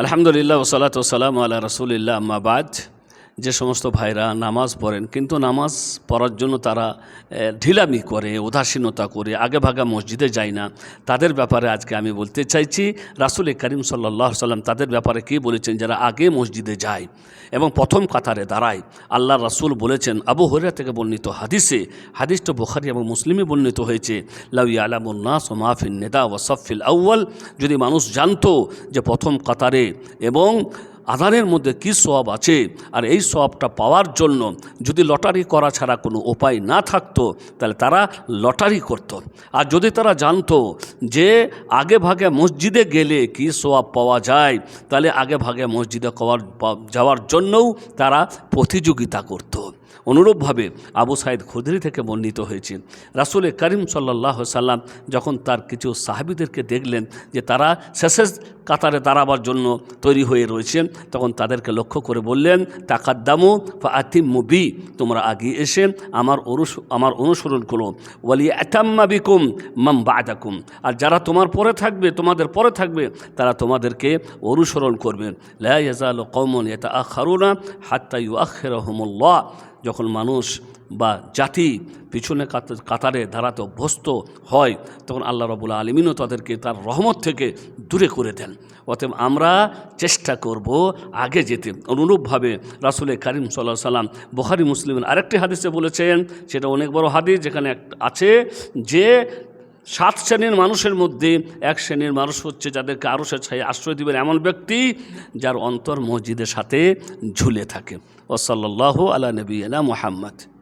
الحمد لله والصلاة والسلام على رسول الله أما بعد. যে সমস্ত ভাইরা নামাজ পড়েন, কিন্তু নামাজ পড়ার জন্য তারা ঢিলামি করে, উদাসীনতা করে, আগে ভাগে মসজিদে যায় না। তাদের ব্যাপারে আজকে আমি বলতে চাইছি, রাসুল করিম সাল্লাহ সাল্লাম তাদের ব্যাপারে কী বলেছেন, যারা আগে মসজিদে যায় এবং প্রথম কাতারে দাঁড়ায় আল্লাহ রাসুল বলেছেন, আবু হরিয়া থেকে বর্ণিত হাদিসে, হাদিসটা বুখারি এবং মুসলিমে বর্ণিত হয়েছে, লাউ আলামুল্নাস ও মাহফিন নেদা ও সফিল আউ্য়াল, যদি মানুষ জানতো যে প্রথম কাতারে এবং আধারের মধ্যে কি সব আছে আর এই সবটা পাওয়ার জন্য যদি লটারি করা ছাড়া কোনো উপায় না থাকতো, তাহলে তারা লটারি করত। আর যদি তারা জানতো যে আগে ভাগে মসজিদে গেলে কী সোয়াব পাওয়া যায়, তাহলে আগে ভাগে মসজিদে কওয়ার যাওয়ার জন্যও তারা প্রতিযোগিতা করত। অনুরূপভাবে আবু সাইদ খুদরি থেকে বর্ণিত হয়েছে, রাসুল করিম সাল্লাহ সাল্লাম যখন তার কিছু সাহাবিদেরকে দেখলেন যে তারা শেষের কাতারে দাঁড়াবার জন্য তৈরি হয়ে রয়েছেন। তখন তাদেরকে লক্ষ্য করে বললেন, তাকাদ্দামু বা আতিম মুবি তোমরা আগে এসে আমার অনুস, আমার অনুসরণ করো। ওয়ালি আতাম্মা বিকুম মাম বাদাকুম। আর যারা তোমার পরে থাকবে, তোমাদের পরে থাকবে, তারা তোমাদেরকে অনুসরণ করবে। লা ইয়াজাল কৌমন এটা আখারুনা হাত্তা ইউ আখেরহমুল্লাহ যখন মানুষ বা জাতি পিছনে কাত- কাতারে দাঁড়াতে অভ্যস্ত হয়, তখন আল্লাহ রবুল্লা আলমিনও তাদেরকে তার রহমত থেকে দূরে করে দেন। অতএব আমরা চেষ্টা করব আগে যেতে। অনুরূপভাবে রাসুল করিম সাল্লাহ সাল্লাম বখারি, মুসলিমের আরেকটি হাদিসে বলেছেন, সেটা অনেক বড় হাদিস যেখানে আছে যে সাত শ্রেণির মানুষের মধ্যে এক শ্রেণির মানুষ হচ্ছে যাদেরকে আরও সে ছাই আশ্রয় দিবেন এমন ব্যক্তি যার অন্তর মসজিদের সাথে ঝুলে থাকে। ওসল্লাহ আলা নবীনা মোহাম্মদ।